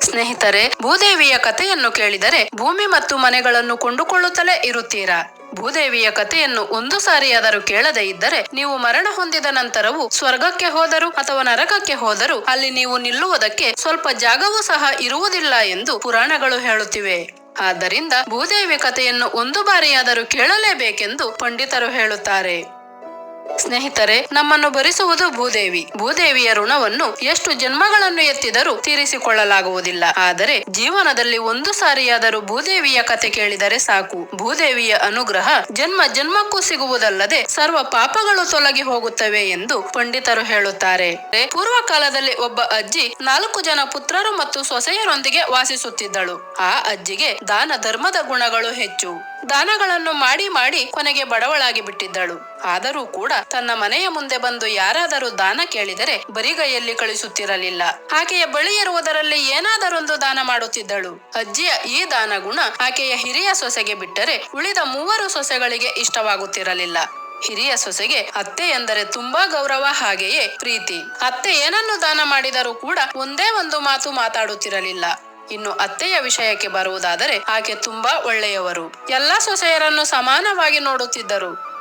ಸ್ನೇಹಿತರೆ, ಭೂದೇವಿಯ ಕಥೆಯನ್ನು ಕೇಳಿದರೆ ಭೂಮಿ ಮತ್ತು ಮನೆಗಳನ್ನು ಕೊಂಡುಕೊಳ್ಳುತ್ತಲೇ ಇರುತ್ತೀರಾ? ಭೂದೇವಿಯ ಕಥೆಯನ್ನು ಒಂದು ಸಾರಿಯಾದರೂ ಕೇಳದೇ ಇದ್ದರೆ ನೀವು ಮರಣ ಹೊಂದಿದ ನಂತರವೂ ಸ್ವರ್ಗಕ್ಕೆ ಹೋದರೂ ಅಥವಾ ನರಕಕ್ಕೆ ಹೋದರೂ ಅಲ್ಲಿ ನೀವು ನಿಲ್ಲುವುದಕ್ಕೆ ಸ್ವಲ್ಪ ಜಾಗವೂ ಸಹ ಇರುವುದಿಲ್ಲ ಎಂದು ಪುರಾಣಗಳು ಹೇಳುತ್ತಿವೆ. ಆದ್ದರಿಂದ ಭೂದೇವಿ ಕಥೆಯನ್ನು ಒಂದು ಬಾರಿಯಾದರೂ ಕೇಳಲೇಬೇಕೆಂದು ಪಂಡಿತರು ಹೇಳುತ್ತಾರೆ. ಸ್ನೇಹಿತರೆ, ನಮ್ಮನ್ನು ಭರಿಸುವುದು ಭೂದೇವಿ. ಭೂದೇವಿಯ ಋಣವನ್ನು ಎಷ್ಟು ಜನ್ಮಗಳನ್ನು ಎತ್ತಿದರೂ ತೀರಿಸಿಕೊಳ್ಳಲಾಗುವುದಿಲ್ಲ. ಆದರೆ, ಜೀವನದಲ್ಲಿ ಒಂದು ಸಾರಿಯಾದರೂ ಭೂದೇವಿಯ ಕತೆ ಕೇಳಿದರೆ ಸಾಕು. ಭೂದೇವಿಯ ಅನುಗ್ರಹ ಜನ್ಮ ಜನ್ಮಕ್ಕೂ ಸಿಗುವುದಲ್ಲದೆ ಸರ್ವ ಪಾಪಗಳು ತೊಲಗಿ ಹೋಗುತ್ತವೆ ಎಂದು ಪಂಡಿತರು ಹೇಳುತ್ತಾರೆ. ಪೂರ್ವ ಕಾಲದಲ್ಲಿ ಒಬ್ಬ ಅಜ್ಜಿ ನಾಲ್ಕು ಜನ ಪುತ್ರರು ಮತ್ತು ಸೊಸೆಯರೊಂದಿಗೆ ವಾಸಿಸುತ್ತಿದ್ದಳು. ಆ ಅಜ್ಜಿಗೆ ದಾನ ಧರ್ಮದ ಗುಣಗಳು ಹೆಚ್ಚು. ದಾನಗಳನ್ನು ಮಾಡಿ ಮಾಡಿ ಕೊನೆಗೆ ಬಡವಳಾಗಿ ಬಿಟ್ಟಿದ್ದಳು. ಆದರೂ ಕೂಡ ತನ್ನ ಮನೆಯ ಮುಂದೆ ಬಂದು ಯಾರಾದರೂ ದಾನ ಕೇಳಿದರೆ ಬರಿಗೈಯಲ್ಲಿ ಕಳಿಸುತ್ತಿರಲಿಲ್ಲ. ಆಕೆಯ ಬಳಿ ಇರುವುದರಲ್ಲಿ ಏನಾದರೊಂದು ದಾನ ಮಾಡುತ್ತಿದ್ದಳು. ಅಜ್ಜಿಯ ಈ ದಾನ ಗುಣ ಆಕೆಯ ಹಿರಿಯ ಸೊಸೆಗೆ ಬಿಟ್ಟರೆ ಉಳಿದ ಮೂವರು ಸೊಸೆಗಳಿಗೆ ಇಷ್ಟವಾಗುತ್ತಿರಲಿಲ್ಲ. ಹಿರಿಯ ಸೊಸೆಗೆ ಅತ್ತೆ ಎಂದರೆ ತುಂಬಾ ಗೌರವ ಹಾಗೆಯೇ ಪ್ರೀತಿ. ಅತ್ತೆ ಏನನ್ನು ದಾನ ಮಾಡಿದರೂ ಕೂಡ ಒಂದೇ ಒಂದು ಮಾತು ಮಾತಾಡುತ್ತಿರಲಿಲ್ಲ. ಇನ್ನು ಅತ್ತೆಯ ವಿಷಯಕ್ಕೆ ಬರುವುದಾದರೆ ಆಕೆ ತುಂಬಾ ಒಳ್ಳೆಯವರು. ಎಲ್ಲಾ ಸೊಸೆಯರನ್ನು ಸಮಾನವಾಗಿ ನೋಡುತ್ತಿದ್ದರು.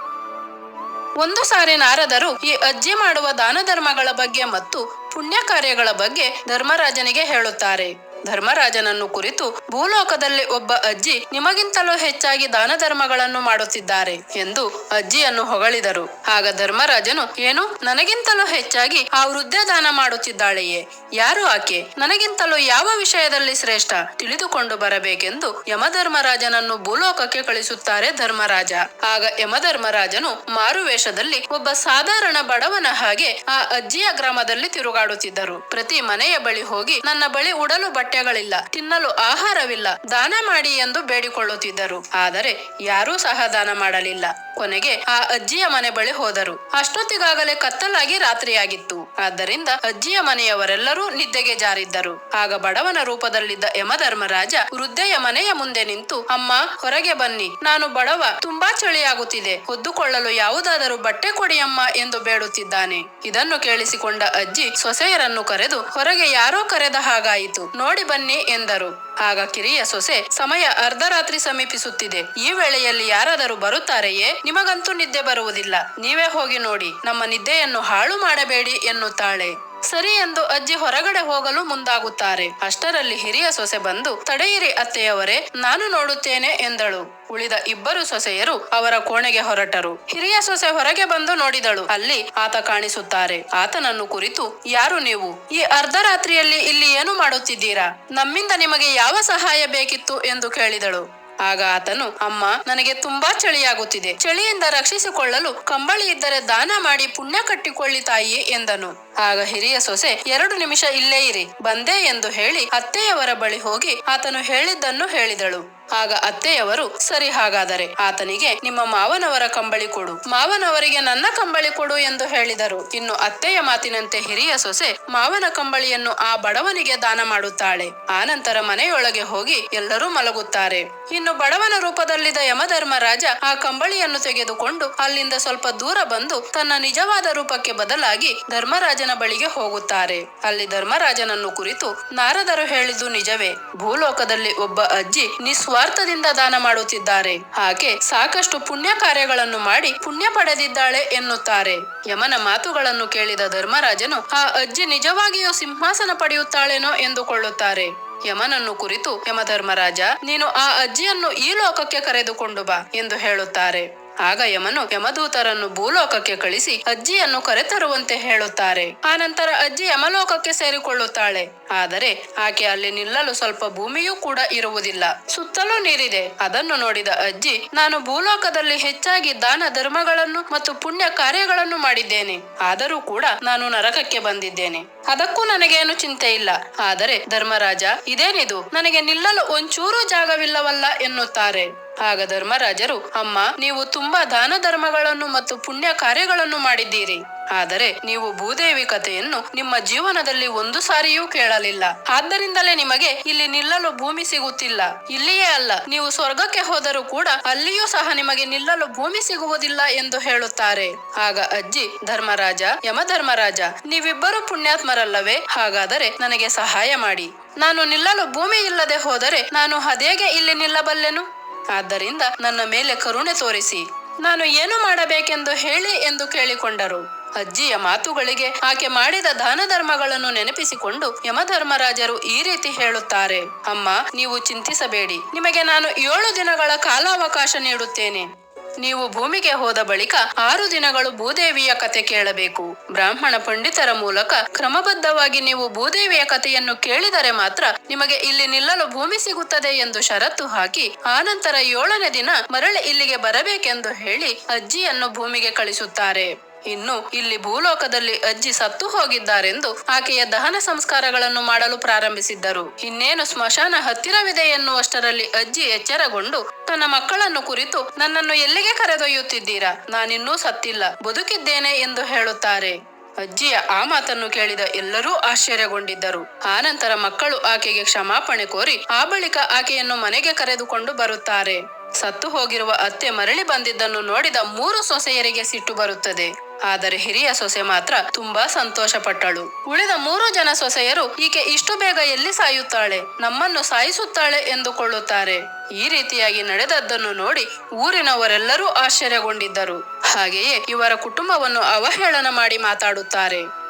ಒಂದು ಸಾರಿ ನಾರದರು ಈ ಅಜ್ಜಿ ಮಾಡುವ ದಾನ ಧರ್ಮಗಳ ಬಗ್ಗೆ ಮತ್ತು ಪುಣ್ಯ ಕಾರ್ಯಗಳ ಬಗ್ಗೆ ಧರ್ಮರಾಜನಿಗೆ ಹೇಳುತ್ತಾರೆ. ಧರ್ಮರಾಜನನ್ನು ಕುರಿತು ಭೂಲೋಕದಲ್ಲಿ ಒಬ್ಬ ಅಜ್ಜಿ ನಿಮಗಿಂತಲೂ ಹೆಚ್ಚಾಗಿ ದಾನ ಧರ್ಮಗಳನ್ನು ಮಾಡುತ್ತಿದ್ದಾರೆ ಎಂದು ಅಜ್ಜಿಯನ್ನು ಹೊಗಳಿದರು. ಆಗ ಧರ್ಮರಾಜನು, ಏನು? ನನಗಿಂತಲೂ ಹೆಚ್ಚಾಗಿ ಆ ವೃದ್ಧ ದಾನ ಮಾಡುತ್ತಿದ್ದಾಳೆಯೇ? ಯಾರು ಆಕೆ? ನನಗಿಂತಲೂ ಯಾವ ವಿಷಯದಲ್ಲಿ ಶ್ರೇಷ್ಠ? ತಿಳಿದುಕೊಂಡು ಬರಬೇಕೆಂದು ಯಮಧರ್ಮರಾಜನನ್ನು ಭೂಲೋಕಕ್ಕೆ ಕಳಿಸುತ್ತಾರೆ ಧರ್ಮರಾಜ. ಆಗ ಯಮಧರ್ಮರಾಜನು ಮಾರುವೇಷದಲ್ಲಿ ಒಬ್ಬ ಸಾಧಾರಣ ಬಡವನ ಹಾಗೆ ಆ ಅಜ್ಜಿಯ ಗ್ರಾಮದಲ್ಲಿ ತಿರುಗಾಡುತ್ತಿದ್ದರು. ಪ್ರತಿ ಮನೆಯ ಬಳಿ ಹೋಗಿ, ನನ್ನ ಬಳಿ ಉಡಲು ಬಟ್ಟೆಗಳಿಲ್ಲ ತಿನ್ನಲು ಆಹಾರವಿಲ್ಲ. ದಾನ ಮಾಡಿ ಎಂದು ಬೇಡಿಕೊಳ್ಳುತ್ತಿದ್ದರು. ಆದರೆ ಯಾರೂ ಸಹ ದಾನ ಮಾಡಲಿಲ್ಲ. ಕೊನೆಗೆ ಆ ಅಜ್ಜಿಯ ಮನೆ ಬಳಿ ಹೋದರು. ಅಷ್ಟೊತ್ತಿಗಾಗಲೇ ಕತ್ತಲಾಗಿ ರಾತ್ರಿಯಾಗಿತ್ತು. ಆದ್ದರಿಂದ ಅಜ್ಜಿಯ ಮನೆಯವರೆಲ್ಲರೂ ನಿದ್ದೆಗೆ ಜಾರಿದ್ದರು. ಆಗ ಬಡವನ ರೂಪದಲ್ಲಿದ್ದ ಯಮಧರ್ಮರಾಜ ವೃದ್ಧೆಯ ಮನೆಯ ಮುಂದೆ ನಿಂತು, ಅಮ್ಮ, ಹೊರಗೆ ಬನ್ನಿ. ನಾನು ಬಡವ, ತುಂಬಾ ಚಳಿಯಾಗುತ್ತಿದೆ. ಹೊದ್ದುಕೊಳ್ಳಲು ಯಾವುದಾದರೂ ಬಟ್ಟೆ ಕೊಡಿಯಮ್ಮ ಎಂದು ಬೇಡುತ್ತಿದ್ದಾನೆ. ಇದನ್ನು ಕೇಳಿಸಿಕೊಂಡ ಅಜ್ಜಿ ಸೊಸೆಯರನ್ನು ಕರೆದು, ಹೊರಗೆ ಯಾರೋ ಕರೆದ ಹಾಗಾಯಿತು. ನೋಡಿ ಬನ್ನಿ ಎಂದರು. ಆಗ ಕಿರಿಯ ಸೊಸೆ, ಸಮಯ ಅರ್ಧರಾತ್ರಿ ಸಮೀಪಿಸುತ್ತಿದೆ. ಈ ವೇಳೆಯಲ್ಲಿ ಯಾರಾದರೂ ಬರುತ್ತಾರೆಯೇ? ನಿಮಗಂತೂ ನಿದ್ದೆ ಬರುವುದಿಲ್ಲ. ನೀವೇ ಹೋಗಿ ನೋಡಿ. ನಮ್ಮ ನಿದ್ದೆಯನ್ನು ಹಾಳು ಮಾಡಬೇಡಿ ಎನ್ನುತ್ತಾಳೆ. ಸರಿ ಎಂದು ಅಜ್ಜಿ ಹೊರಗಡೆ ಹೋಗಲು ಮುಂದಾಗುತ್ತಾರೆ. ಅಷ್ಟರಲ್ಲಿ ಹಿರಿಯ ಸೊಸೆ ಬಂದು, ತಡೆಯಿರಿ ಅತ್ತೆಯವರೇ, ನಾನು ನೋಡುತ್ತೇನೆ ಎಂದಳು. ಉಳಿದ ಇಬ್ಬರು ಸೊಸೆಯರು ಅವರ ಕೋಣೆಗೆ ಹೊರಟರು. ಹಿರಿಯ ಸೊಸೆ ಹೊರಗೆ ಬಂದು ನೋಡಿದಳು. ಅಲ್ಲಿ ಆತ ಕಾಣಿಸುತ್ತಾರೆ. ಆತನನ್ನು ಕುರಿತು, ಯಾರು ನೀವು? ಈ ಅರ್ಧರಾತ್ರಿಯಲ್ಲಿ ಇಲ್ಲಿ ಏನು ಮಾಡುತ್ತಿದ್ದೀರಾ? ನಮ್ಮಿಂದ ನಿಮಗೆ ಯಾವ ಸಹಾಯ ಬೇಕಿತ್ತು? ಎಂದು ಕೇಳಿದಳು. ಆಗ ಆತನು, ಅಮ್ಮ, ನನಗೆ ತುಂಬಾ ಚಳಿಯಾಗುತ್ತಿದೆ. ಚಳಿಯಿಂದ ರಕ್ಷಿಸಿಕೊಳ್ಳಲು ಕಂಬಳಿ ಇದ್ದರೆ ದಾನ ಮಾಡಿ ಪುಣ್ಯ ಕಟ್ಟಿಕೊಳ್ಳಿ ತಾಯಿ ಎಂದನು. ಆಗ ಹಿರಿಯ ಸೊಸೆ, ಎರಡು ನಿಮಿಷ ಇಲ್ಲೇ ಇರಿ, ಬಂದೆ ಎಂದು ಹೇಳಿ ಅತ್ತೆಯವರ ಬಳಿ ಹೋಗಿ ಆತನು ಹೇಳಿದ್ದನ್ನು ಹೇಳಿದಳು. ಆಗ ಅತ್ತೆಯವರು, ಸರಿ ಹಾಗಾದರೆ, ಆತನಿಗೆ ನಿಮ್ಮ ಮಾವನವರ ಕಂಬಳಿ ಕೊಡು. ಮಾವನವರಿಗೆ ನನ್ನ ಕಂಬಳಿ ಕೊಡು ಎಂದು ಹೇಳಿದರು. ಇನ್ನು ಅತ್ತೆಯ ಮಾತಿನಂತೆ ಹಿರಿಯ ಸೊಸೆ ಮಾವನ ಕಂಬಳಿಯನ್ನು ಆ ಬಡವನಿಗೆ ದಾನ ಮಾಡುತ್ತಾಳೆ. ಆನಂತರ ಮನೆಯೊಳಗೆ ಹೋಗಿ ಎಲ್ಲರೂ ಮಲಗುತ್ತಾರೆ. ಇನ್ನು ಬಡವನ ರೂಪದಲ್ಲಿದ್ದ ಯಮಧರ್ಮರಾಜ ಆ ಕಂಬಳಿಯನ್ನು ತೆಗೆದುಕೊಂಡು ಅಲ್ಲಿಂದ ಸ್ವಲ್ಪ ದೂರ ಬಂದು ತನ್ನ ನಿಜವಾದ ರೂಪಕ್ಕೆ ಬದಲಾಗಿ ಧರ್ಮರಾಜನ ಬಳಿಗೆ ಹೋಗುತ್ತಾರೆ. ಅಲ್ಲಿ ಧರ್ಮರಾಜನನ್ನು ಕುರಿತು ನಾರದರು ಹೇಳಿದ್ದು ನಿಜವೇ. ಭೂಲೋಕದಲ್ಲಿ ಒಬ್ಬ ಅಜ್ಜಿ ನಿಸ್ವಾರ್ಥದಿಂದ ದಾನ ಮಾಡುತ್ತಿದ್ದಾರೆ. ಹಾಗೆ ಸಾಕಷ್ಟು ಪುಣ್ಯ ಕಾರ್ಯಗಳನ್ನು ಮಾಡಿ ಪುಣ್ಯ ಪಡೆದಿದ್ದಾಳೆ ಎನ್ನುತ್ತಾರೆ. ಯಮನ ಮಾತುಗಳನ್ನು ಕೇಳಿದ ಧರ್ಮರಾಜನು, ಆ ಅಜ್ಜಿ ನಿಜವಾಗಿಯೂ ಸಿಂಹಾಸನ ಪಡೆಯುತ್ತಾಳೇನೋ ಎಂದುಕೊಳ್ಳುತ್ತಾರೆ. ಯಮನನ್ನು ಕುರಿತು ಯಮಧರ್ಮರಾಜ ನೀನು ಆ ಅಜ್ಜಿಯನ್ನು ಈ ಲೋಕಕ್ಕೆ ಕರೆದುಕೊಂಡು ಬಾ ಎಂದು ಹೇಳುತ್ತಾರೆ. ಆಗ ಯಮನು ಯಮದೂತರನ್ನು ಭೂಲೋಕಕ್ಕೆ ಕಳಿಸಿ ಅಜ್ಜಿಯನ್ನು ಕರೆತರುವಂತೆ ಹೇಳುತ್ತಾರೆ. ಆನಂತರ ಅಜ್ಜಿ ಯಮಲೋಕಕ್ಕೆ ಸೇರಿಕೊಳ್ಳುತ್ತಾಳೆ. ಆದರೆ ಆಕೆ ಅಲ್ಲಿ ನಿಲ್ಲಲು ಸ್ವಲ್ಪ ಭೂಮಿಯೂ ಕೂಡ ಇರುವುದಿಲ್ಲ. ಸುತ್ತಲೂ ನೀರಿದೆ. ಅದನ್ನು ನೋಡಿದ ಅಜ್ಜಿ, ನಾನು ಭೂಲೋಕದಲ್ಲಿ ಹೆಚ್ಚಾಗಿ ದಾನ ಧರ್ಮಗಳನ್ನು ಮತ್ತು ಪುಣ್ಯ ಕಾರ್ಯಗಳನ್ನು ಮಾಡಿದ್ದೇನೆ. ಆದರೂ ಕೂಡ ನಾನು ನರಕಕ್ಕೆ ಬಂದಿದ್ದೇನೆ. ಅದಕ್ಕೂ ನನಗೇನು ಚಿಂತೆ ಇಲ್ಲ. ಆದರೆ ಧರ್ಮರಾಜ, ಇದೇನಿದು? ನನಗೆ ನಿಲ್ಲಲು ಒಂಚೂರು ಜಾಗವಿಲ್ಲವಲ್ಲ ಎನ್ನುತ್ತಾರೆ. ಆಗ ಧರ್ಮರಾಜರು, ಅಮ್ಮ, ನೀವು ತುಂಬಾ ದಾನ ಧರ್ಮಗಳನ್ನು ಮತ್ತು ಪುಣ್ಯ ಕಾರ್ಯಗಳನ್ನು ಮಾಡಿದ್ದೀರಿ. ಆದರೆ ನೀವು ಭೂದೇವಿ ಕಥೆಯನ್ನು ನಿಮ್ಮ ಜೀವನದಲ್ಲಿ ಒಂದು ಸಾರಿಯೂ ಕೇಳಲಿಲ್ಲ. ಆದ್ದರಿಂದಲೇ ನಿಮಗೆ ಇಲ್ಲಿ ನಿಲ್ಲಲು ಭೂಮಿ ಸಿಗುತ್ತಿಲ್ಲ. ಇಲ್ಲಿಯೇ ಅಲ್ಲ, ನೀವು ಸ್ವರ್ಗಕ್ಕೆ ಹೋದರೂ ಕೂಡ ಅಲ್ಲಿಯೂ ಸಹ ನಿಮಗೆ ನಿಲ್ಲಲು ಭೂಮಿ ಸಿಗುವುದಿಲ್ಲ ಎಂದು ಹೇಳುತ್ತಾರೆ. ಆಗ ಅಜ್ಜಿ, ಧರ್ಮರಾಜ, ಯಮಧರ್ಮರಾಜ, ನೀವಿಬ್ಬರು ಪುಣ್ಯಾತ್ಮರಲ್ಲವೇ? ಹಾಗಾದರೆ ನನಗೆ ಸಹಾಯ ಮಾಡಿ. ನಾನು ನಿಲ್ಲಲು ಭೂಮಿ ಇಲ್ಲದೆ ಹೋದರೆ ನಾನು ಅದೇಗೆ ಇಲ್ಲಿ ನಿಲ್ಲಬಲ್ಲೆನು? ಆದ್ದರಿಂದ ನನ್ನ ಮೇಲೆ ಕರುಣೆ ತೋರಿಸಿ. ನಾನು ಏನು ಮಾಡಬೇಕೆಂದು ಹೇಳಿ ಎಂದು ಕೇಳಿಕೊಂಡರು. ಅಜ್ಜಿಯ ಮಾತುಗಳಿಗೆ ಆಕೆ ಮಾಡಿದ ದಾನ ಧರ್ಮಗಳನ್ನು ನೆನಪಿಸಿಕೊಂಡು ಯಮಧರ್ಮರಾಜರು ಈ ರೀತಿ ಹೇಳುತ್ತಾರೆ, ಅಮ್ಮ, ನೀವು ಚಿಂತಿಸಬೇಡಿ. ನಿಮಗೆ ನಾನು ಏಳು ದಿನಗಳ ಕಾಲಾವಕಾಶ ನೀಡುತ್ತೇನೆ. ನೀವು ಭೂಮಿಗೆ ಹೋದ ಬಳಿಕ ಆರು ದಿನಗಳು ಭೂದೇವಿಯ ಕತೆ ಕೇಳಬೇಕು. ಬ್ರಾಹ್ಮಣ ಪಂಡಿತರ ಮೂಲಕ ಕ್ರಮಬದ್ಧವಾಗಿ ನೀವು ಭೂದೇವಿಯ ಕಥೆಯನ್ನು ಕೇಳಿದರೆ ಮಾತ್ರ ನಿಮಗೆ ಇಲ್ಲಿ ನಿಲ್ಲಲು ಭೂಮಿ ಸಿಗುತ್ತದೆ ಎಂದು ಷರತ್ತು ಹಾಕಿ, ಆನಂತರ ಏಳನೇ ದಿನ ಮರಳಿ ಇಲ್ಲಿಗೆ ಬರಬೇಕೆಂದು ಹೇಳಿ ಅಜ್ಜಿಯನ್ನು ಭೂಮಿಗೆ ಕಳಿಸುತ್ತಾರೆ. ಇನ್ನು ಇಲ್ಲಿ ಭೂಲೋಕದಲ್ಲಿ ಅಜ್ಜಿ ಸತ್ತು ಹೋಗಿದ್ದಾರೆಂದು ಆಕೆಯ ದಹನ ಸಂಸ್ಕಾರಗಳನ್ನು ಮಾಡಲು ಪ್ರಾರಂಭಿಸಿದ್ದರು. ಇನ್ನೇನು ಸ್ಮಶಾನ ಹತ್ತಿರವಿದೆ ಎನ್ನುವಷ್ಟರಲ್ಲಿ ಅಜ್ಜಿ ಎಚ್ಚರಗೊಂಡು, ತನ್ನ ಮಕ್ಕಳನ್ನು ಕುರಿತು ನನ್ನನ್ನು ಎಲ್ಲಿಗೆ ಕರೆದೊಯ್ಯುತ್ತಿದ್ದೀರಾ? ನಾನಿನ್ನೂ ಸತ್ತಿಲ್ಲ, ಬದುಕಿದ್ದೇನೆ ಎಂದು ಹೇಳುತ್ತಾರೆ. ಅಜ್ಜಿಯ ಆ ಮಾತನ್ನು ಕೇಳಿದ ಎಲ್ಲರೂ ಆಶ್ಚರ್ಯಗೊಂಡಿದ್ದರು. ಆನಂತರ ಮಕ್ಕಳು ಆಕೆಗೆ ಕ್ಷಮಾಪಣೆ ಕೋರಿ, ಆ ಬಳಿಕ ಆಕೆಯನ್ನು ಮನೆಗೆ ಕರೆದುಕೊಂಡು ಬರುತ್ತಾರೆ. ಸತ್ತು ಹೋಗಿರುವ ಅತ್ತೆ ಮರಳಿ ಬಂದಿದ್ದನ್ನು ನೋಡಿದ ಮೂರು ಸೊಸೆಯರಿಗೆ ಸಿಟ್ಟು ಬರುತ್ತದೆ. ಆದರೆ ಹಿರಿಯ ಸೊಸೆ ಮಾತ್ರ ತುಂಬಾ ಸಂತೋಷ ಪಟ್ಟಳು ಉಳಿದ ಮೂರು ಜನ ಸೊಸೆಯರು ಈಕೆ ಇಷ್ಟು ಬೇಗ ಎಲ್ಲಿ ಸಾಯುತ್ತಾಳೆ? ನಮ್ಮನ್ನು ಸಾಯಿಸುತ್ತಾಳೆ ಎಂದುಕೊಳ್ಳುತ್ತಾರೆ. ಈ ರೀತಿಯಾಗಿ ನಡೆದದ್ದನ್ನು ನೋಡಿ ಊರಿನವರೆಲ್ಲರೂ ಆಶ್ಚರ್ಯಗೊಂಡಿದ್ದರು. ಹಾಗೆಯೇ ಇವರ ಕುಟುಂಬವನ್ನು ಅವಹೇಳನ ಮಾಡಿ ಮಾತಾಡುತ್ತಾರೆ.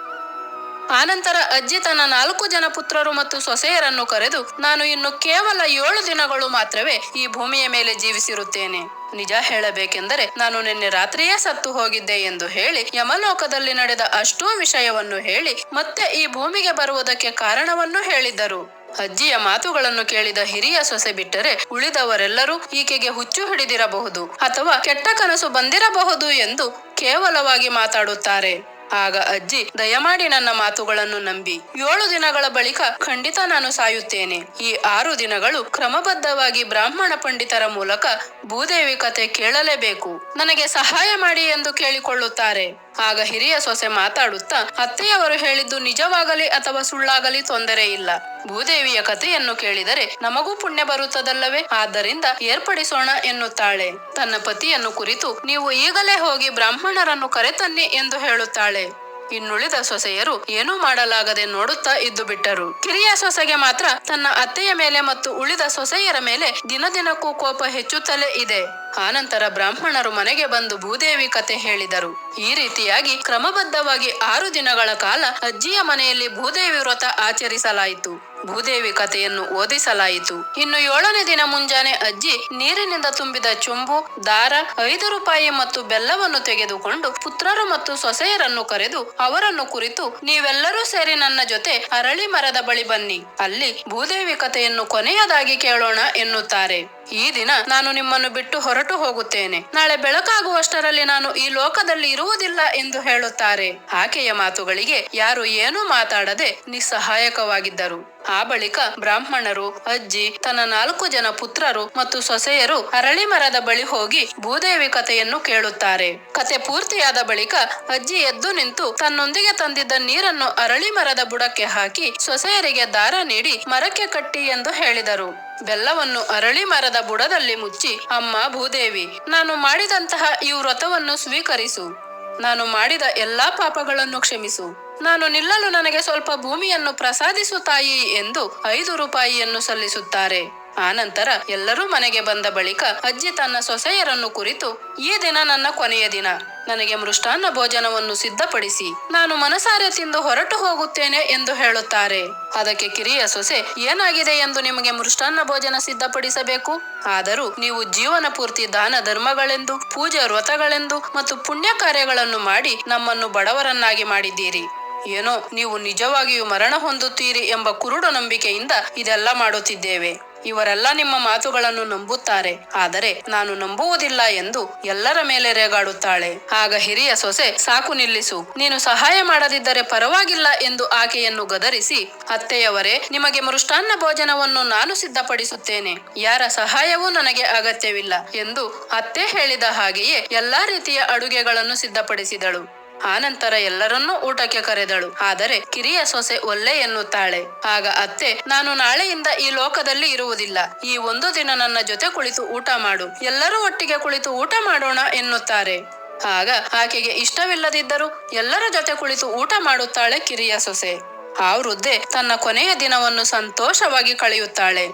ಆನಂತರ ಅಜ್ಜಿ ತನ್ನ ನಾಲ್ಕು ಜನ ಪುತ್ರರು ಮತ್ತು ಸೊಸೆಯರನ್ನು ಕರೆದು, ನಾನು ಇನ್ನು ಕೇವಲ ಏಳು ದಿನಗಳು ಮಾತ್ರವೇ ಈ ಭೂಮಿಯ ಮೇಲೆ ಜೀವಿಸಿರುತ್ತೇನೆ. ನಿಜ ಹೇಳಬೇಕೆಂದರೆ ನಾನು ನಿನ್ನೆ ರಾತ್ರಿಯೇ ಸತ್ತು ಹೋಗಿದ್ದೆ ಎಂದು ಹೇಳಿ, ಯಮಲೋಕದಲ್ಲಿ ನಡೆದ ಅಷ್ಟೂ ವಿಷಯವನ್ನು ಹೇಳಿ, ಮತ್ತೆ ಈ ಭೂಮಿಗೆ ಬರುವುದಕ್ಕೆ ಕಾರಣವನ್ನು ಹೇಳಿದ್ದರು. ಅಜ್ಜಿಯ ಮಾತುಗಳನ್ನು ಕೇಳಿದ ಹಿರಿಯ ಸೊಸೆ ಬಿಟ್ಟರೆ ಉಳಿದವರೆಲ್ಲರೂ ಈಕೆಗೆ ಹುಚ್ಚು ಹಿಡಿದಿರಬಹುದು ಅಥವಾ ಕೆಟ್ಟ ಕನಸು ಬಂದಿರಬಹುದು ಎಂದು ಕೇವಲವಾಗಿ ಮಾತಾಡುತ್ತಾರೆ. ಆಗ ಅಜ್ಜಿ, ದಯಮಾಡಿ ನನ್ನ ಮಾತುಗಳನ್ನು ನಂಬಿ. ಏಳು ದಿನಗಳ ಬಳಿಕ ಖಂಡಿತ ನಾನು ಸಾಯುತ್ತೇನೆ. ಈ ಆರು ದಿನಗಳು ಕ್ರಮಬದ್ಧವಾಗಿ ಬ್ರಾಹ್ಮಣ ಪಂಡಿತರ ಮೂಲಕ ಭೂದೇವಿ ಕತೆ ಕೇಳಲೇಬೇಕು. ನನಗೆ ಸಹಾಯ ಮಾಡಿ ಎಂದು ಕೇಳಿಕೊಳ್ಳುತ್ತಾರೆ. ಆಗ ಹಿರಿಯ ಸೊಸೆ ಮಾತಾಡುತ್ತಾ, ಅತ್ತೆಯವರು ಹೇಳಿದ್ದು ನಿಜವಾಗಲಿ ಅಥವಾ ಸುಳ್ಳಾಗಲಿ ತೊಂದರೆ ಇಲ್ಲ. ಭೂದೇವಿಯ ಕಥೆಯನ್ನು ಕೇಳಿದರೆ ನಮಗೂ ಪುಣ್ಯ ಬರುತ್ತದಲ್ಲವೇ? ಆದ್ದರಿಂದ ಏರ್ಪಡಿಸೋಣ ಎನ್ನುತ್ತಾಳೆ. ತನ್ನ ಪತಿಯನ್ನು ಕುರಿತು, ನೀವು ಈಗಲೇ ಹೋಗಿ ಬ್ರಾಹ್ಮಣರನ್ನು ಕರೆತನ್ನಿ ಎಂದು ಹೇಳುತ್ತಾಳೆ. ಇನ್ನುಳಿದ ಸೊಸೆಯರು ಏನೂ ಮಾಡಲಾಗದೆ ನೋಡುತ್ತಾ ಇದ್ದು ಬಿಟ್ಟರು. ಕಿರಿಯ ಸೊಸೆಗೆ ಮಾತ್ರ ತನ್ನ ಅತ್ತೆಯ ಮೇಲೆ ಮತ್ತು ಉಳಿದ ಸೊಸೆಯರ ಮೇಲೆ ದಿನ ದಿನಕ್ಕೂ ಕೋಪ ಹೆಚ್ಚುತ್ತಲೇ ಇದೆ. ಆನಂತರ ಬ್ರಾಹ್ಮಣರು ಮನೆಗೆ ಬಂದು ಭೂದೇವಿ ಕತೆ ಹೇಳಿದರು. ಈ ರೀತಿಯಾಗಿ ಕ್ರಮಬದ್ಧವಾಗಿ ಆರು ದಿನಗಳ ಕಾಲ ಅಜ್ಜಿಯ ಮನೆಯಲ್ಲಿ ಭೂದೇವಿ ವ್ರತ ಆಚರಿಸಲಾಯಿತು. ಭೂದೇವಿ ಕಥೆಯನ್ನು ಓದಿಸಲಾಯಿತು. ಇನ್ನು ಏಳನೇ ದಿನ ಮುಂಜಾನೆ ಅಜ್ಜಿ ನೀರಿನಿಂದ ತುಂಬಿದ ಚೊಂಬು, ದಾರ, ಐದು ರೂಪಾಯಿ ಮತ್ತು ಬೆಲ್ಲವನ್ನು ತೆಗೆದುಕೊಂಡು ಪುತ್ರರು ಮತ್ತು ಸೊಸೆಯರನ್ನು ಕರೆದು ಅವರನ್ನು ಕುರಿತು, ನೀವೆಲ್ಲರೂ ಸೇರಿ ನನ್ನ ಜೊತೆ ಅರಳಿ ಮರದ ಬಳಿ ಬನ್ನಿ. ಅಲ್ಲಿ ಭೂದೇವಿ ಕಥೆಯನ್ನು ಕೊನೆಯದಾಗಿ ಕೇಳೋಣ ಎನ್ನುತ್ತಾರೆ. ಈ ದಿನ ನಾನು ನಿಮ್ಮನ್ನು ಬಿಟ್ಟು ಹೊರಟು ಹೋಗುತ್ತೇನೆ. ನಾಳೆ ಬೆಳಕಾಗುವಷ್ಟರಲ್ಲಿ ನಾನು ಈ ಲೋಕದಲ್ಲಿ ಇರುವುದಿಲ್ಲ ಎಂದು ಹೇಳುತ್ತಾರೆ. ಆಕೆಯ ಮಾತುಗಳಿಗೆ ಯಾರು ಏನೂ ಮಾತಾಡದೆ ನಿಸ್ಸಹಾಯಕವಾಗಿದ್ದರು. ಆ ಬಳಿಕ ಬ್ರಾಹ್ಮಣರು, ಅಜ್ಜಿ, ತನ್ನ ನಾಲ್ಕು ಜನ ಪುತ್ರರು ಮತ್ತು ಸೊಸೆಯರು ಅರಳಿ ಮರದ ಬಳಿ ಹೋಗಿ ಭೂದೇವಿ ಕಥೆಯನ್ನು ಕೇಳುತ್ತಾರೆ. ಕತೆ ಪೂರ್ತಿಯಾದ ಬಳಿಕ ಅಜ್ಜಿ ಎದ್ದು ನಿಂತು ತನ್ನೊಂದಿಗೆ ತಂದಿದ್ದ ನೀರನ್ನು ಅರಳಿ ಮರದ ಬುಡಕ್ಕೆ ಹಾಕಿ ಸೊಸೆಯರಿಗೆ ದಾರ ನೀಡಿ ಮರಕ್ಕೆ ಕಟ್ಟಿ ಎಂದು ಹೇಳಿದರು. ಬೆಲ್ಲವನ್ನು ಅರಳಿ ಮರದ ಬುಡದಲ್ಲಿ ಮುಚ್ಚಿ, ಅಮ್ಮ ಭೂದೇವಿ, ನಾನು ಮಾಡಿದಂತಹ ಈ ವ್ರತವನ್ನು ಸ್ವೀಕರಿಸು. ನಾನು ಮಾಡಿದ ಎಲ್ಲಾ ಪಾಪಗಳನ್ನು ಕ್ಷಮಿಸು. ನಾನು ನಿಲ್ಲಲು ನನಗೆ ಸ್ವಲ್ಪ ಭೂಮಿಯನ್ನು ಪ್ರಸಾದಿಸು ತಾಯಿ ಎಂದು ಐದು ರೂಪಾಯಿಯನ್ನು ಸಲ್ಲಿಸುತ್ತಾರೆ. ಆನಂತರ ಎಲ್ಲರೂ ಮನೆಗೆ ಬಂದ ಬಳಿಕ ಅಜ್ಜಿ ತನ್ನ ಸೊಸೆಯರನ್ನು ಕುರಿತು, ಈ ದಿನ ನನ್ನ ಕೊನೆಯ ದಿನ. ನನಗೆ ಮೃಷ್ಟಾನ್ನ ಭೋಜನವನ್ನು ಸಿದ್ಧಪಡಿಸಿ. ನಾನು ಮನಸಾರೆ ತಿಂದು ಹೊರಟು ಹೋಗುತ್ತೇನೆ ಎಂದು ಹೇಳುತ್ತಾರೆ. ಅದಕ್ಕೆ ಕಿರಿಯ ಸೊಸೆ, ಏನಾಗಿದೆ ಎಂದು ನಿಮಗೆ ಮೃಷ್ಟಾನ್ನ ಭೋಜನ ಸಿದ್ಧಪಡಿಸಬೇಕು? ಆದರೂ ನೀವು ಜೀವನ ಪೂರ್ತಿ ದಾನ ಧರ್ಮಗಳೆಂದು, ಪೂಜೆ ವ್ರತಗಳೆಂದು ಮತ್ತು ಪುಣ್ಯ ಕಾರ್ಯಗಳನ್ನು ಮಾಡಿ ನಮ್ಮನ್ನು ಬಡವರನ್ನಾಗಿ ಮಾಡಿದ್ದೀರಿ. ಏನೋ ನೀವು ನಿಜವಾಗಿಯೂ ಮರಣ ಹೊಂದುತ್ತೀರಿ ಎಂಬ ಕುರುಡು ನಂಬಿಕೆಯಿಂದ ಇದೆಲ್ಲ ಮಾಡುತ್ತಿದ್ದೇವೆ. ಇವರೆಲ್ಲ ನಿಮ್ಮ ಮಾತುಗಳನ್ನು ನಂಬುತ್ತಾರೆ. ಆದರೆ ನಾನು ನಂಬುವುದಿಲ್ಲ ಎಂದು ಎಲ್ಲರ ಮೇಲೆ ರೇಗಾಡುತ್ತಾಳೆ. ಆಗ ಹಿರಿಯ ಸೊಸೆ, ಸಾಕು ನಿಲ್ಲಿಸು. ನೀನು ಸಹಾಯ ಮಾಡದಿದ್ದರೆ ಪರವಾಗಿಲ್ಲ ಎಂದು ಆಕೆಯನ್ನು ಗದರಿಸಿ, ಅತ್ತೆಯವರೇ, ನಿಮಗೆ ಮೃಷ್ಟಾನ್ನ ಭೋಜನವನ್ನು ನಾನು ಸಿದ್ಧಪಡಿಸುತ್ತೇನೆ. ಯಾರ ಸಹಾಯವೂ ನನಗೆ ಅಗತ್ಯವಿಲ್ಲ ಎಂದು ಅತ್ತೆ ಹೇಳಿದ ಹಾಗೆಯೇ ಎಲ್ಲಾ ರೀತಿಯ ಅಡುಗೆಗಳನ್ನು ಸಿದ್ಧಪಡಿಸಿದಳು. ಆನಂತರ ಎಲ್ಲರನ್ನೂ ಊಟಕ್ಕೆ ಕರೆದಳು. ಆದರೆ ಕಿರಿಯ ಸೊಸೆ ಒಲ್ಲೆ ಎನ್ನುತ್ತಾಳೆ. ಆಗ ಅತ್ತೆ, ನಾನು ನಾಳೆಯಿಂದ ಈ ಲೋಕದಲ್ಲಿ ಇರುವುದಿಲ್ಲ. ಈ ಒಂದು ದಿನ ನನ್ನ ಜೊತೆ ಕುಳಿತು ಊಟ ಮಾಡು. ಎಲ್ಲರೂ ಒಟ್ಟಿಗೆ ಕುಳಿತು ಊಟ ಮಾಡೋಣ ಎನ್ನುತ್ತಾರೆ. ಆಗ ಆಕೆಗೆ ಇಷ್ಟವಿಲ್ಲದಿದ್ದರೂ ಎಲ್ಲರ ಜೊತೆ ಕುಳಿತು ಊಟ ಮಾಡುತ್ತಾಳೆ ಕಿರಿಯ ಸೊಸೆ. ಆ ವೃದ್ಧೆ ತನ್ನ ಕೊನೆಯ ದಿನವನ್ನು ಸಂತೋಷವಾಗಿ ಕಳೆಯುತ್ತಾಳೆ.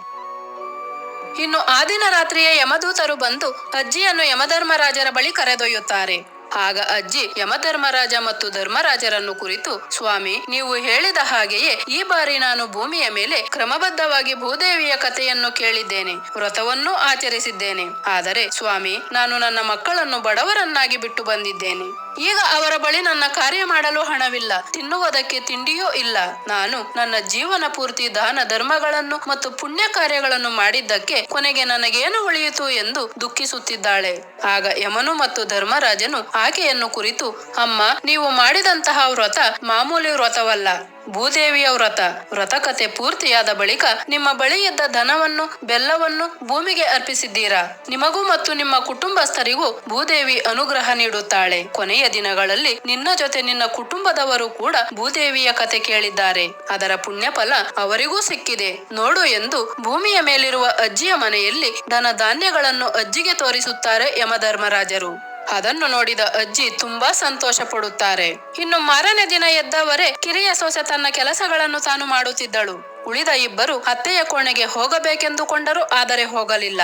ಇನ್ನು ಆ ದಿನ ರಾತ್ರಿಯೇ ಯಮದೂತರು ಬಂದು ಅಜ್ಜಿಯನ್ನು ಯಮಧರ್ಮರಾಜರ ಬಳಿ ಕರೆದೊಯ್ಯುತ್ತಾರೆ. ಆಗ ಅಜ್ಜಿ ಯಮಧರ್ಮರಾಜ ಮತ್ತು ಧರ್ಮರಾಜರನ್ನು ಕುರಿತು, ಸ್ವಾಮಿ, ನೀವು ಹೇಳಿದ ಹಾಗೆಯೇ ಈ ಬಾರಿ ನಾನು ಭೂಮಿಯ ಮೇಲೆ ಕ್ರಮಬದ್ಧವಾಗಿ ಭೂದೇವಿಯ ಕಥೆಯನ್ನು ಕೇಳಿದ್ದೇನೆ, ವ್ರತವನ್ನೂ ಆಚರಿಸಿದ್ದೇನೆ. ಆದರೆ, ಸ್ವಾಮಿ, ನಾನು ನನ್ನ ಮಕ್ಕಳನ್ನು ಬಡವರನ್ನಾಗಿ ಬಿಟ್ಟು ಬಂದಿದ್ದೇನೆ. ಈಗ ಅವರ ಬಳಿ ನನ್ನ ಕಾರ್ಯ ಮಾಡಲು ಹಣವಿಲ್ಲ. ತಿನ್ನುವುದಕ್ಕೆ ತಿಂಡಿಯೂ ಇಲ್ಲ. ನಾನು ನನ್ನ ಜೀವನ ಪೂರ್ತಿ ದಾನ ಧರ್ಮಗಳನ್ನು ಮತ್ತು ಪುಣ್ಯ ಕಾರ್ಯಗಳನ್ನು ಮಾಡಿದ್ದಕ್ಕೆ ಕೊನೆಗೆ ನನಗೇನು ಉಳಿಯಿತು ಎಂದು ದುಃಖಿಸುತ್ತಿದ್ದಾಳೆ. ಆಗ ಯಮನು ಮತ್ತು ಧರ್ಮರಾಜನು ಆಕೆಯನ್ನು ಕುರಿತು, ಅಮ್ಮ, ನೀವು ಮಾಡಿದಂತಹ ವ್ರತ ಮಾಮೂಲಿ ವ್ರತವಲ್ಲ. ಭೂದೇವಿಯ ವ್ರತ ವ್ರತಕತೆ ಪೂರ್ತಿಯಾದ ಬಳಿಕ ನಿಮ್ಮ ಬಳಿ ಇದ್ದ ಧನವನ್ನು, ಬೆಲ್ಲವನ್ನು ಭೂಮಿಗೆ ಅರ್ಪಿಸಿದ್ದೀರಾ? ನಿಮಗೂ ಮತ್ತು ನಿಮ್ಮ ಕುಟುಂಬಸ್ಥರಿಗೂ ಭೂದೇವಿ ಅನುಗ್ರಹ ನೀಡುತ್ತಾಳೆ. ಕೊನೆಯ ದಿನಗಳಲ್ಲಿ ನಿನ್ನ ಜೊತೆ ನಿನ್ನ ಕುಟುಂಬದವರು ಕೂಡ ಭೂದೇವಿಯ ಕತೆ ಕೇಳಿದ್ದಾರೆ. ಅದರ ಪುಣ್ಯಫಲ ಅವರಿಗೂ ಸಿಕ್ಕಿದೆ. ನೋಡು ಎಂದು ಭೂಮಿಯ ಮೇಲಿರುವ ಅಜ್ಜಿಯ ಮನೆಯಲ್ಲಿ ಧನ ಧಾನ್ಯಗಳನ್ನು ಅಜ್ಜಿಗೆ ತೋರಿಸುತ್ತಾರೆ ಯಮಧರ್ಮರಾಜರು. ಅದನ್ನು ನೋಡಿದ ಅಜ್ಜಿ ತುಂಬಾ ಸಂತೋಷ ಪಡುತ್ತಾರೆ ಇನ್ನು ಮಾರನೇ ದಿನ ಎದ್ದವರೇ ಕಿರಿಯ ಸೊಸೆ ತನ್ನ ಕೆಲಸಗಳನ್ನು ತಾನು ಮಾಡುತ್ತಿದ್ದಳು. ಉಳಿದ ಇಬ್ಬರು ಅತ್ತೆಯ ಕೋಣೆಗೆ ಹೋಗಬೇಕೆಂದುಕೊಂಡರೂ ಆದರೆ ಹೋಗಲಿಲ್ಲ.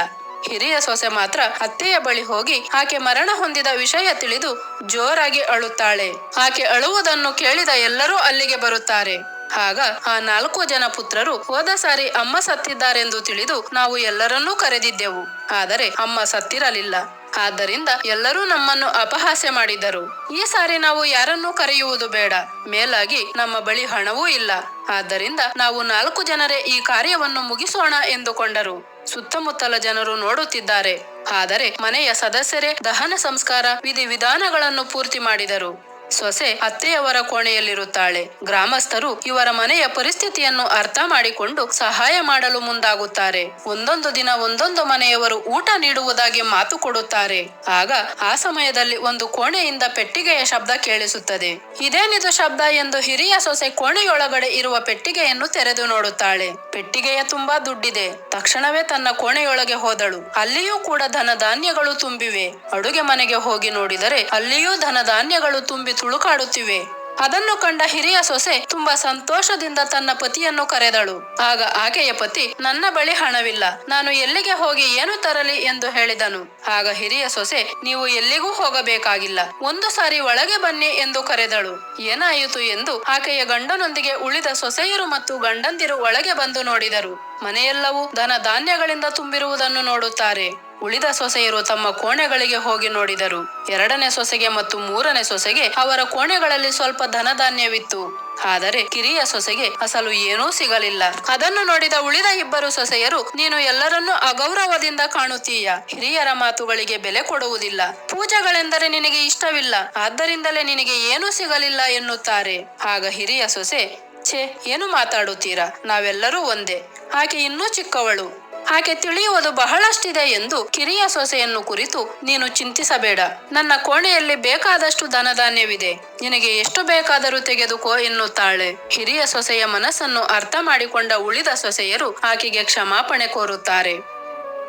ಹಿರಿಯ ಸೊಸೆ ಮಾತ್ರ ಅತ್ತೆಯ ಬಳಿ ಹೋಗಿ ಆಕೆ ಮರಣ ಹೊಂದಿದ ವಿಷಯ ತಿಳಿದು ಜೋರಾಗಿ ಅಳುತ್ತಾಳೆ. ಆಕೆ ಅಳುವುದನ್ನು ಕೇಳಿದ ಎಲ್ಲರೂ ಅಲ್ಲಿಗೆ ಬರುತ್ತಾರೆ. ಆಗ ಆ ನಾಲ್ಕು ಜನ ಪುತ್ರರು ಹೋದ ಸಾರಿ ಅಮ್ಮ ಸತ್ತಿದ್ದಾರೆಂದು ತಿಳಿದು ನಾವು ಎಲ್ಲರನ್ನೂ ಕರೆದಿದ್ದೆವು. ಆದರೆ ಅಮ್ಮ ಸತ್ತಿರಲಿಲ್ಲ. ಆದ್ದರಿಂದ ಎಲ್ಲರೂ ನಮ್ಮನ್ನು ಅಪಹಾಸ್ಯ ಮಾಡಿದರು. ಈ ಸಾರಿ ನಾವು ಯಾರನ್ನೂ ಕರೆಯುವುದು ಬೇಡ. ಮೇಲಾಗಿ ನಮ್ಮ ಬಳಿ ಹಣವೂ ಇಲ್ಲ. ಆದ್ದರಿಂದ ನಾವು ನಾಲ್ಕು ಜನರೇ ಈ ಕಾರ್ಯವನ್ನು ಮುಗಿಸೋಣ ಎಂದುಕೊಂಡರು. ಸುತ್ತಮುತ್ತಲ ಜನರು ನೋಡುತ್ತಿದ್ದಾರೆ. ಆದರೆ ಮನೆಯ ಸದಸ್ಯರೇ ದಹನ ಸಂಸ್ಕಾರ ವಿಧಿವಿಧಾನಗಳನ್ನು ಪೂರ್ತಿ ಮಾಡಿದರು. ಸೊಸೆ ಅತ್ತೆಯವರ ಕೋಣೆಯಲ್ಲಿರುತ್ತಾಳೆ. ಗ್ರಾಮಸ್ಥರು ಇವರ ಮನೆಯ ಪರಿಸ್ಥಿತಿಯನ್ನು ಅರ್ಥ ಮಾಡಿಕೊಂಡು ಸಹಾಯ ಮಾಡಲು ಮುಂದಾಗುತ್ತಾರೆ. ಒಂದೊಂದು ದಿನ ಒಂದೊಂದು ಮನೆಯವರು ಊಟ ನೀಡುವುದಾಗಿ ಮಾತು ಕೊಡುತ್ತಾರೆ. ಆಗ ಆ ಸಮಯದಲ್ಲಿ ಒಂದು ಕೋಣೆಯಿಂದ ಪೆಟ್ಟಿಗೆಯ ಶಬ್ದ ಕೇಳಿಸುತ್ತದೆ. ಇದೇನಿದು ಶಬ್ದ ಎಂದು ಹಿರಿಯ ಸೊಸೆ ಕೋಣೆಯೊಳಗಡೆ ಇರುವ ಪೆಟ್ಟಿಗೆಯನ್ನು ತೆರೆದು ನೋಡುತ್ತಾಳೆ. ಪೆಟ್ಟಿಗೆಯ ತುಂಬಾ ದುಡ್ಡಿದೆ. ತಕ್ಷಣವೇ ತನ್ನ ಕೋಣೆಯೊಳಗೆ ಹೋದಳು. ಅಲ್ಲಿಯೂ ಕೂಡ ಧನಧಾನ್ಯಗಳು ತುಂಬಿವೆ. ಅಡುಗೆ ಮನೆಗೆ ಹೋಗಿ ನೋಡಿದರೆ ಅಲ್ಲಿಯೂ ಧನಧಾನ್ಯಗಳು ತುಂಬಿ ತುಳುಕಾಡುತ್ತಿವೆ ಅದನ್ನು ಕಂಡ ಹಿರಿಯ ಸೊಸೆ ತುಂಬಾ ಸಂತೋಷದಿಂದ ತನ್ನ ಪತಿಯನ್ನು ಕರೆದಳು. ಆಗ ಆಕೆಯ ಪತಿ, ನನ್ನ ಬಳಿ ಹಣವಿಲ್ಲ. ನಾನು ಎಲ್ಲಿಗೆ ಹೋಗಿ ಏನು ತರಲಿ ಎಂದು ಹೇಳಿದನು. ಆಗ ಹಿರಿಯ ಸೊಸೆ, ನೀವು ಎಲ್ಲಿಗೂ ಹೋಗಬೇಕಾಗಿಲ್ಲ. ಒಂದು ಸಾರಿ ಒಳಗೆ ಬನ್ನಿ ಎಂದು ಕರೆದಳು. ಏನಾಯಿತು ಎಂದು ಆಕೆಯ ಗಂಡನೊಂದಿಗೆ ಉಳಿದ ಸೊಸೆಯರು ಮತ್ತು ಗಂಡಂದಿರು ಒಳಗೆ ಬಂದು ನೋಡಿದರು. ಮನೆಯೆಲ್ಲವೂ ಧನ ಧಾನ್ಯಗಳಿಂದ ತುಂಬಿರುವುದನ್ನು ನೋಡುತ್ತಾರೆ. ಉಳಿದ ಸೊಸೆಯರು ತಮ್ಮ ಕೋಣೆಗಳಿಗೆ ಹೋಗಿ ನೋಡಿದರು. ಎರಡನೇ ಸೊಸೆಗೆ ಮತ್ತು ಮೂರನೇ ಸೊಸೆಗೆ ಅವರ ಕೋಣೆಗಳಲ್ಲಿ ಸ್ವಲ್ಪ ಧನಧಾನ್ಯವಿತ್ತು. ಆದರೆ ಕಿರಿಯ ಸೊಸೆಗೆ ಅಸಲು ಏನೂ ಸಿಗಲಿಲ್ಲ. ಅದನ್ನು ನೋಡಿದ ಉಳಿದ ಇಬ್ಬರು ಸೊಸೆಯರು, ನೀನು ಎಲ್ಲರನ್ನೂ ಅಗೌರವದಿಂದ ಕಾಣುತ್ತೀಯ. ಹಿರಿಯರ ಮಾತುಗಳಿಗೆ ಬೆಲೆ ಕೊಡುವುದಿಲ್ಲ. ಪೂಜೆಗಳೆಂದರೆ ನಿನಗೆ ಇಷ್ಟವಿಲ್ಲ. ಆದ್ದರಿಂದಲೇ ನಿನಗೆ ಏನೂ ಸಿಗಲಿಲ್ಲ ಎನ್ನುತ್ತಾರೆ. ಆಗ ಹಿರಿಯ ಸೊಸೆ, ಛೇ, ಏನು ಮಾತಾಡುತ್ತೀರಾ? ನಾವೆಲ್ಲರೂ ಒಂದೇ. ಆಕೆ ಇನ್ನೂ ಚಿಕ್ಕವಳು. ಆಕೆ ತಿಳಿಯುವುದು ಬಹಳಷ್ಟಿದೆ ಎಂದು ಕಿರಿಯ ಸೊಸೆಯನ್ನು ಕುರಿತು ನೀನು ಚಿಂತಿಸಬೇಡ. ನನ್ನ ಕೋಣೆಯಲ್ಲಿ ಬೇಕಾದಷ್ಟು ಧನಧಾನ್ಯವಿದೆ. ನಿನಗೆ ಎಷ್ಟು ಬೇಕಾದರೂ ತೆಗೆದುಕೋ ಎನ್ನುತ್ತಾಳೆ. ಹಿರಿಯ ಸೊಸೆಯ ಮನಸ್ಸನ್ನು ಅರ್ಥ ಮಾಡಿಕೊಂಡ ಉಳಿದ ಸೊಸೆಯರು ಆಕೆಗೆ ಕ್ಷಮಾಪಣೆ ಕೋರುತ್ತಾರೆ.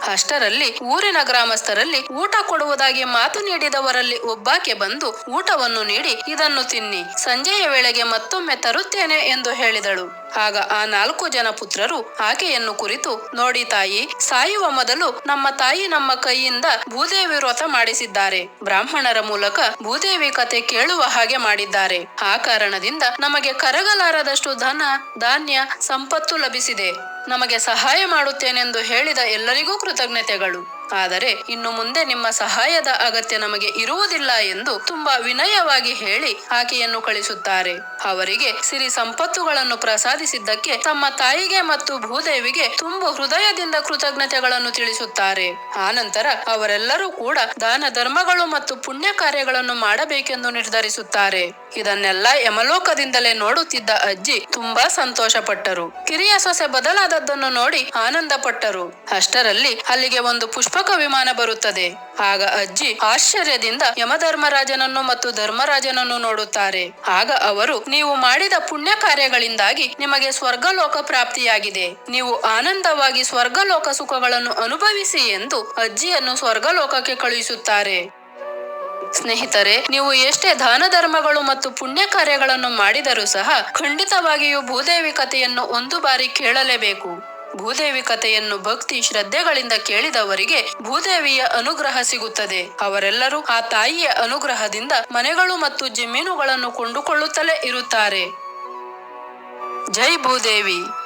ಅಷ್ಟರಲ್ಲಿ ಊರಿನ ಗ್ರಾಮಸ್ಥರಲ್ಲಿ ಊಟ ಕೊಡುವುದಾಗಿ ಮಾತು ನೀಡಿದವರಲ್ಲಿ ಒಬ್ಬಾಕೆ ಬಂದು ಊಟವನ್ನು ನೀಡಿ ಇದನ್ನು ತಿನ್ನಿ, ಸಂಜೆಯ ವೇಳೆಗೆ ಮತ್ತೊಮ್ಮೆ ತರುತ್ತೇನೆ ಎಂದು ಹೇಳಿದಳು. ಆಗ ಆ ನಾಲ್ಕು ಜನ ಪುತ್ರರು ಆಕೆಯನ್ನು ಕುರಿತು, ನೋಡಿ ತಾಯಿ, ಸಾಯುವ ಮೊದಲು ನಮ್ಮ ತಾಯಿ ನಮ್ಮ ಕೈಯಿಂದ ಭೂದೇವಿ ವ್ರತ ಮಾಡಿಸಿದ್ದಾರೆ. ಬ್ರಾಹ್ಮಣರ ಮೂಲಕ ಭೂದೇವಿ ಕತೆ ಕೇಳುವ ಹಾಗೆ ಮಾಡಿದ್ದಾರೆ. ಆ ಕಾರಣದಿಂದ ನಮಗೆ ಕರಗಲಾರದಷ್ಟು ಧನ, ಧಾನ್ಯ, ಸಂಪತ್ತು ಲಭಿಸಿದೆ. ನಮಗೆ ಸಹಾಯ ಮಾಡುತ್ತೇನೆಂದು ಹೇಳಿದ ಎಲ್ಲರಿಗೂ ಕೃತಜ್ಞತೆಗಳು. ಆದರೆ ಇನ್ನು ಮುಂದೆ ನಿಮ್ಮ ಸಹಾಯದ ಅಗತ್ಯ ನಮಗೆ ಇರುವುದಿಲ್ಲ ಎಂದು ತುಂಬಾ ವಿನಯವಾಗಿ ಹೇಳಿ ಆಕೆಯನ್ನು ಕಳಿಸುತ್ತಾರೆ. ಅವರಿಗೆ ಸಿರಿ ಸಂಪತ್ತುಗಳನ್ನು ಪ್ರಸಾದಿಸಿದ್ದಕ್ಕೆ ತಮ್ಮ ತಾಯಿಗೆ ಮತ್ತು ಭೂದೇವಿಗೆ ತುಂಬು ಹೃದಯದಿಂದ ಕೃತಜ್ಞತೆಗಳನ್ನು ತಿಳಿಸುತ್ತಾರೆ. ಆನಂತರ ಅವರೆಲ್ಲರೂ ಕೂಡ ದಾನ ಧರ್ಮಗಳು ಮತ್ತು ಪುಣ್ಯ ಕಾರ್ಯಗಳನ್ನು ಮಾಡಬೇಕೆಂದು ನಿರ್ಧರಿಸುತ್ತಾರೆ. ಇದನ್ನೆಲ್ಲ ಯಮಲೋಕದಿಂದಲೇ ನೋಡುತ್ತಿದ್ದ ಅಜ್ಜಿ ತುಂಬಾ ಸಂತೋಷಪಟ್ಟರು. ಕಿರಿಯ ಸೊಸೆ ಬದಲಾದದ್ದನ್ನು ನೋಡಿ ಆನಂದಪಟ್ಟರು. ಅಷ್ಟರಲ್ಲಿ ಅಲ್ಲಿಗೆ ಒಂದು ಪುಷ್ಪಕ ವಿಮಾನ ಬರುತ್ತದೆ. ಆಗ ಅಜ್ಜಿ ಆಶ್ಚರ್ಯದಿಂದ ಯಮಧರ್ಮರಾಜನನ್ನು ಮತ್ತು ಧರ್ಮರಾಜನನ್ನು ನೋಡುತ್ತಾರೆ. ಆಗ ಅವರು, ನೀವು ಮಾಡಿದ ಪುಣ್ಯ ಕಾರ್ಯಗಳಿಂದಾಗಿ ನಿಮಗೆ ಸ್ವರ್ಗಲೋಕ ಪ್ರಾಪ್ತಿಯಾಗಿದೆ. ನೀವು ಆನಂದವಾಗಿ ಸ್ವರ್ಗಲೋಕ ಸುಖಗಳನ್ನು ಅನುಭವಿಸಿ ಎಂದು ಅಜ್ಜಿಯನ್ನು ಸ್ವರ್ಗಲೋಕಕ್ಕೆ ಕಳುಹಿಸುತ್ತಾರೆ. ಸ್ನೇಹಿತರೆ, ನೀವು ಎಷ್ಟೇ ದಾನ ಧರ್ಮಗಳು ಮತ್ತು ಪುಣ್ಯ ಕಾರ್ಯಗಳನ್ನು ಮಾಡಿದರೂ ಸಹ ಖಂಡಿತವಾಗಿಯೂ ಭೂದೇವಿ ಕಥೆಯನ್ನು ಒಂದು ಬಾರಿ ಕೇಳಲೇಬೇಕು. ಭೂದೇವಿ ಕಥೆಯನ್ನು ಭಕ್ತಿ ಶ್ರದ್ಧೆಗಳಿಂದ ಕೇಳಿದವರಿಗೆ ಭೂದೇವಿಯ ಅನುಗ್ರಹ ಸಿಗುತ್ತದೆ. ಅವರೆಲ್ಲರೂ ಆ ತಾಯಿಯ ಅನುಗ್ರಹದಿಂದ ಮನೆಗಳು ಮತ್ತು ಜಮೀನುಗಳನ್ನು ಕೊಂಡುಕೊಳ್ಳುತ್ತಲೇ ಇರುತ್ತಾರೆ. ಜೈ ಭೂದೇವಿ.